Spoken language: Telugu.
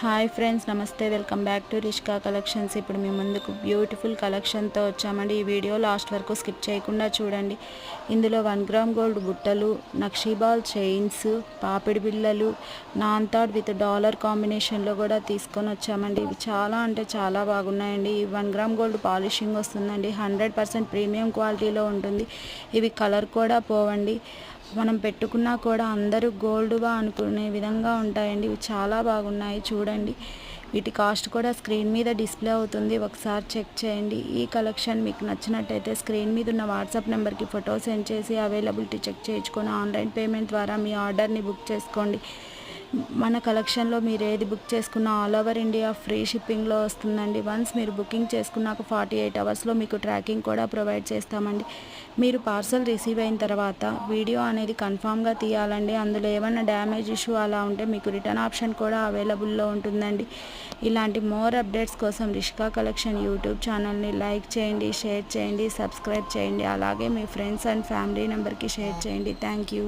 హాయ్ ఫ్రెండ్స్ నమస్తే welcome back to Rishka collections ఇప్పుడు మీ ముందుకు బ్యూటిఫుల్ కలెక్షన్తో వచ్చామండి. ఈ వీడియో లాస్ట్ వరకు స్కిప్ చేయకుండా చూడండి. ఇందులో వన్ గ్రామ్ గోల్డ్ బుట్టలు నక్షీబాల్ చైన్స్ పాపిడి బిళ్ళలు నాన్ థాడ్ విత్ డాలర్ కాంబినేషన్లో కూడా తీసుకొని వచ్చామండి. ఇవి చాలా అంటే చాలా బాగున్నాయండి. ఈ వన్ గ్రామ్ గోల్డ్ పాలిషింగ్ వస్తుందండి. హండ్రెడ్ పర్సెంట్ ప్రీమియం క్వాలిటీలో ఉంటుంది. ఇవి కలర్ కూడా పోవండి. మనం పెట్టుకున్నా కూడా అందరూ గోల్డ్గా అనుకునే విధంగా ఉంటాయండి. ఇవి చాలా బాగున్నాయి. చూడండి. వీటి కాస్ట్ కూడా స్క్రీన్ మీద డిస్ప్లే అవుతుంది. ఒకసారి చెక్ చేయండి. ఈ కలెక్షన్ మీకు నచ్చినట్టయితే స్క్రీన్ మీద ఉన్న వాట్సాప్ నెంబర్కి ఫోటో సెండ్ చేసి అవైలబిలిటీ చెక్ చేయించుకొని ఆన్లైన్ పేమెంట్ ద్వారా మీ ఆర్డర్ని బుక్ చేసుకోండి. మన కలెక్షన్లో మీరు ఏది బుక్ చేసుకున్న ఆల్ ఓవర్ ఇండియా ఫ్రీ షిప్పింగ్లో వస్తుందండి. వన్స్ మీరు బుకింగ్ చేసుకున్నాక ఫార్టీ ఎయిట్ అవర్స్లో మీకు ట్రాకింగ్ కూడా ప్రొవైడ్ చేస్తామండి. మీరు పార్సల్ రిసీవ్ అయిన తర్వాత వీడియో అనేది కన్ఫామ్గా తీయాలండి. అందులో ఏమైనా డ్యామేజ్ ఇష్యూ అలా ఉంటే మీకు రిటర్న్ ఆప్షన్ కూడా అవైలబుల్లో ఉంటుందండి. ఇలాంటి మోర్ అప్డేట్స్ కోసం రిష్కా కలెక్షన్ యూట్యూబ్ ఛానల్ని లైక్ చేయండి షేర్ చేయండి సబ్స్క్రైబ్ చేయండి. అలాగే మీ ఫ్రెండ్స్ అండ్ ఫ్యామిలీ నెంబర్కి షేర్ చేయండి. Thank you